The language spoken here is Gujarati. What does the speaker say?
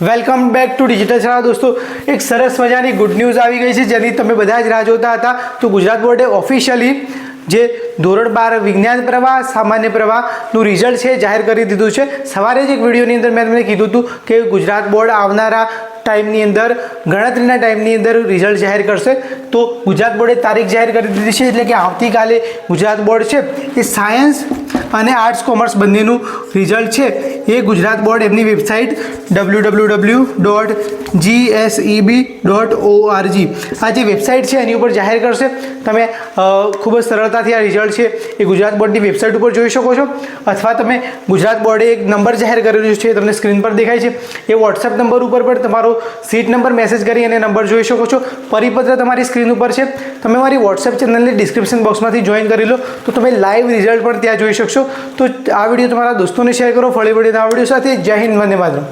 વેલકમ બેક ટુ ડિજિટલ શાળા દોસ્તો એક સરસ મજાની ગુડ ન્યૂઝ આવી ગઈ છે જેની તમે બધા જ રાહ જોતા હતા તો ગુજરાત બોર્ડે ઓફિશિયલી જે ધોરણ બાર વિજ્ઞાન પ્રવાહ સામાન્ય પ્રવાહનું રિઝલ્ટ છે જાહેર કરી દીધું છે સવારે જ એક વિડીયોની અંદર મેં તમને કીધું હતું કે ગુજરાત બોર્ડ આવનારા ટાઈમની અંદર ગણતરીના ટાઈમની અંદર રિઝલ્ટ જાહેર કરશે તો ગુજરાત બોર્ડે તારીખ જાહેર કરી દીધી છે એટલે કે આવતીકાલે ગુજરાત બોર્ડ છે એ સાયન્સ અને આર્ટ્સ કોમર્સ બંનેનું રિઝલ્ટ છે. એ ગુજરાત બોર્ડ એમની website W W W dot GSEB dot ORG આ જે વેબસાઇટ છે, એની ઉપર જાહેર કરશે. તમે ખૂબ જ સરળતાથી આ રિઝલ્ટ છે, એ ગુજરાત બોર્ડની વેબસાઇટ ઉપર જોઈ શકો છો. અથવા તમે ગુજરાત બોર્ડે એક નંબર જાહેર કરેલો છે તમને સ્ક્રીન પર દેખાય છે. એ વોટ્સએપ નંબર ઉપર પણ તમારો સીટ નંબર મેસેજ કરી અને નંબર જોઈ શકો છો. પરિપત્ર તમારી સ્ક્રીન ઉપર છે. તમે મારી વોટ્સએપ ચેનલની ડિસ્ક્રિપ્શન બોક્સમાંથી જોઈન કરી લો. તો તમે લાઈવ રિઝલ્ટ પણ ત્યાં જોઈ શકશો. તો આ વીડિયો તમારા દોસ્તોને શેર કરો. ફળી વળીને આ વીડિયો સાથે. જય હિન્દ, વંદે માતરમ.